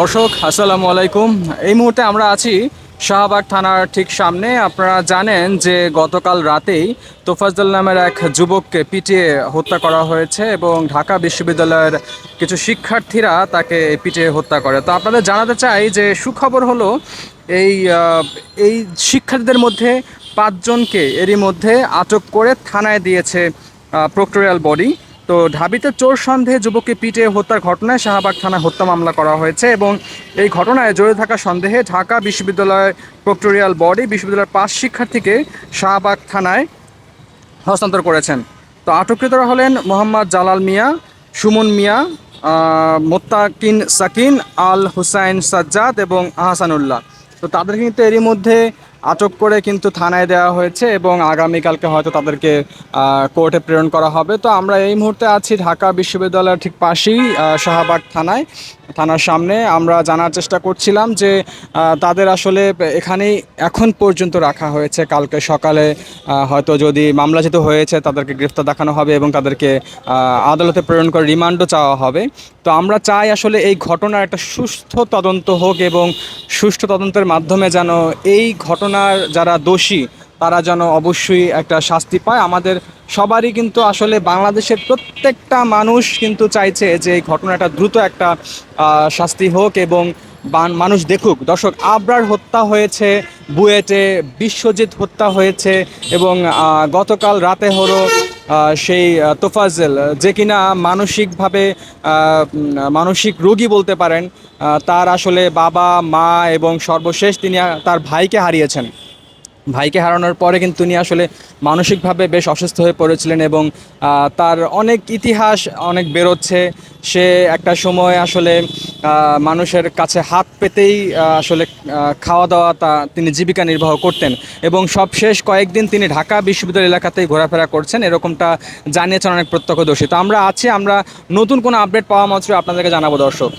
দর্শক, আসসালামু আলাইকুম। এই মুহূর্তে আমরা আছি শাহবাগ থানার ঠিক সামনে। আপনারা জানেন যে গতকাল রাতেই তোফাজ্জল নামের এক যুবককে পিটিয়ে হত্যা করা হয়েছে এবং ঢাকা বিশ্ববিদ্যালয়ের কিছু শিক্ষার্থীরা তাকে পিটিয়ে হত্যা করে। তো আপনাদের জানাতে চাই যে সুখবর হলো এই এই শিক্ষার্থীদের মধ্যে পাঁচজনকে এরই মধ্যে আটক করে থানায় দিয়েছে প্রক্টোরিয়াল বডি। তো ঢাবিতে চোর সন্দেহে যুবককে পিটিয়ে হত্যার ঘটনায় শাহবাগ থানায় হত্যা মামলা করা হয়েছে এবং এই ঘটনায় জড়িত থাকা সন্দেহে ঢাকা বিশ্ববিদ্যালয়ের প্রক্টোরিয়াল বডি বিশ্ববিদ্যালয়ের পাঁচ শিক্ষার্থীকে শাহবাগ থানায় হস্তান্তর করেছেন। তো আটককৃতরা হলেন মোহাম্মদ জালাল মিয়া, সুমন মিয়া মোত্তাকিন সাকিন, আল হুসাইন সাজ্জাদ এবং আহসানুল্লাহ। তো তাদের কিন্তু এরই মধ্যে আটক করে কিন্তু থানায় দেওয়া হয়েছে এবং আগামীকালকে হয়তো তাদেরকে কোর্টে প্রেরণ করা হবে। তো আমরা এই মুহূর্তে আছি ঢাকা বিশ্ববিদ্যালয়ের ঠিক পাশেই শাহবাগ থানায়, থানার সামনে। আমরা জানার চেষ্টা করছিলাম যে তাদের আসলে এখানেই এখন পর্যন্ত রাখা হয়েছে। কালকে সকালে হয়তো যদি মামলা যেহেতু হয়েছে, তাদেরকে গ্রেফতার দেখানো হবে এবং তাদেরকে আদালতে প্রেরণ করে রিমান্ডও চাওয়া হবে। তো আমরা চাই আসলে এই ঘটনার একটা সুস্থ তদন্ত হোক এবং সুষ্ঠু তদন্তের মাধ্যমে যেন এই ঘটনার যারা দোষী, তারা যেন অবশ্যই একটা শাস্তি পায়। আমাদের সবারই কিন্তু আসলে বাংলাদেশের প্রত্যেকটা মানুষ কিন্তু চাইছে যে এই ঘটনাটা দ্রুত একটা শাস্তি হোক এবং মানুষ দেখুক। দর্শক, আবরার হত্যা হয়েছে, বুয়েটে, বিশ্বজিৎ হত্যা হয়েছে এবং গতকাল রাতে হলো সেই তোফাজেল যে কিনা মানসিকভাবে মানসিক রোগী বলতে পারেন তার আসলে বাবা, মা এবং সর্বশেষ তিনি তার ভাইকে হারিয়েছেন। ভাইকে হারানোর পরে কিন্তু তিনি আসলে মানসিকভাবে বেশ অসুস্থ হয়ে পড়েছিলেন এবং তার অনেক ইতিহাস অনেক বেরোচ্ছে। সে একটা সময় আসলে মানুষের কাছে হাত পেতেই আসলে খাওয়া দাওয়া তা তিনি জীবিকা নির্বাহ করতেন এবং সব শেষ কয়েকদিন তিনি ঢাকা বিশ্ববিদ্যালয় এলাকাতেই ঘোরাফেরা করছেন। এরকমটা জানিয়েছেন অনেক প্রত্যক্ষদর্শী। তো আমরা আছি, আমরা নতুন কোনো আপডেট পাওয়া মাত্র আপনাদেরকে জানাব, দর্শক।